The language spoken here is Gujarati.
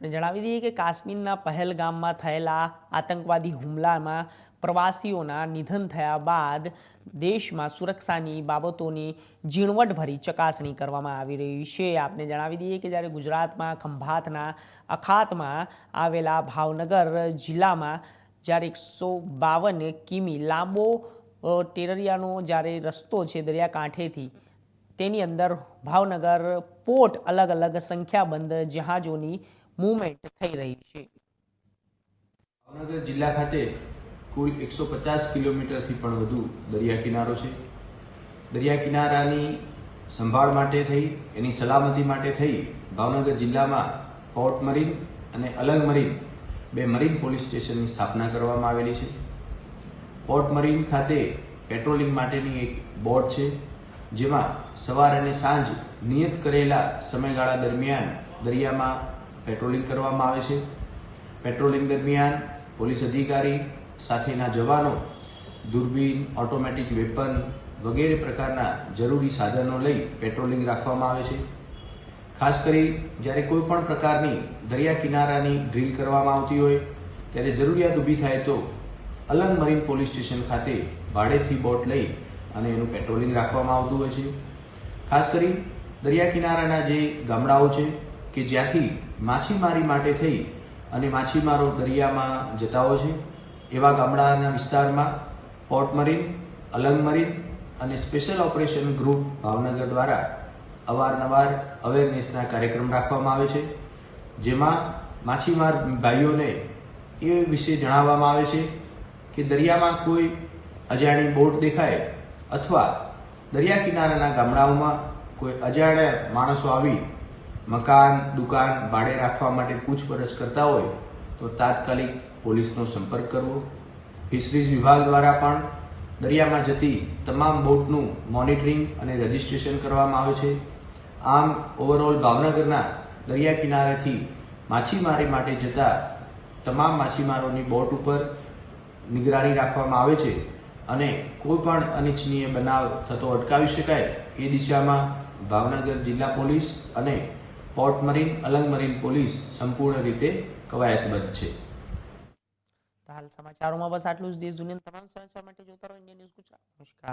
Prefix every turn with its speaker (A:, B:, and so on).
A: અને જણાવી દઈએ કે કાશ્મીરના પહેલગામમાં થયેલા આતંકવાદી હુમલામાં પ્રવાસીઓના નિધન થયા બાદ દેશમાં સુરક્ષાની બાબતોની ઝીણવટભરી ચકાસણી કરવામાં આવી રહી છે. આપને જણાવી દઈએ કે જ્યારે ગુજરાતમાં ખંભાતના અખાતમાં આવેલા ભાવનગર જિલ્લામાં જ્યારે એકસો બાવન કિમી લાંબો ટેરરિયાનો જ્યારે રસ્તો છે દરિયાકાંઠેથી, તેની અંદર ભાવનગર પોર્ટ અલગ અલગ સંખ્યાબંધ જહાજોની મૂવમેન્ટ થઈ રહી છે.
B: ભાવનગર જિલ્લા ખાતે કુલ એકસો પચાસ કિલોમીટરથી પણ વધુ દરિયા કિનારો છે. દરિયા કિનારાની સંભાળ માટે થઈ, એની સલામતી માટે થઈ, ભાવનગર જિલ્લામાં પોર્ટ મરીન અને અલંગ મરીન બે મરીન પોલીસ સ્ટેશનની સ્થાપના કરવામાં આવેલી છે. પોર્ટ મરીન ખાતે પેટ્રોલિંગ માટેની એક બોટ છે, જેમાં સવાર અને સાંજ નિયત કરેલા સમયગાળા દરમિયાન દરિયામાં પેટ્રોલિંગ કરવામાં આવે છે. પેટ્રોલિંગ દરમિયાન પોલીસ અધિકારી સાથેના જવાનો, દૂરબીન, ઓટોમેટિક વેપન વગેરે પ્રકારના જરૂરી સાધનો લઈ પેટ્રોલિંગ રાખવામાં આવે છે. ખાસ કરી જ્યારે કોઈ પણ પ્રકારની દરિયા કિનારાની ડ્રીલ કરવામાં આવતી હોય, ત્યારે જરૂરિયાત ઊભી થાય તો અલંગ મરીન પોલીસ સ્ટેશન ખાતે ભાડેથી બોટ લઈ અને એનું પેટ્રોલિંગ રાખવામાં આવતું હોય છે. ખાસ કરી દરિયા કિનારાના જે ગામડાઓ છે કે જ્યાંથી માછીમારી માટે થઈ અને માછીમારો દરિયામાં જતા હોય છે. એવા ગામડાના વિસ્તારમાં પોર્ટ મરીન, અલંગ મરીન અને સ્પેશિયલ ઓપરેશન ગ્રુપ ભાવનગર દ્વારા અવારનવાર અવેરનેસના કાર્યક્રમ રાખવામાં આવે છે. જેમાં માછીમાર ભાઈઓને એ વિશે જણાવવામાં આવે છે કે દરિયામાં કોઈ અજાણી બોટ દેખાય અથવા દરિયા કિનારાના ગામડાઓમાં કોઈ અજાણ્યા માણસો આવી મકાન, દુકાન ભાડે રાખવા માટે પૂછપરછ કરતા હોય તો તાત્કાલિક પોલીસનો સંપર્ક કરવો. ફિશરીઝ વિભાગ દ્વારા પણ દરિયામાં જતી તમામ બોટનું મોનિટરિંગ અને રજિસ્ટ્રેશન કરવામાં આવે છે. આમ, ઓવરઓલ ભાવનગરના દરિયા કિનારેથી માછીમારી માટે જતા તમામ માછીમારોની બોટ ઉપર નિગરાની રાખવામાં આવે છે અને કોઈપણ અનિચ્છનીય બનાવ થતો અટકાવી શકાય એ દિશામાં ભાવનગર જિલ્લા પોલીસ અને port marine, Alang marine police સંપૂર્ણ રીતે કવાયતબદ્ધ છે.
A: હાલ સમાચારોમાં બસ આટલું જ. દેશ દુનિયાના તમામ સમાચાર માટે જોતા રહો. Indian news Gujarat. નમસ્કાર.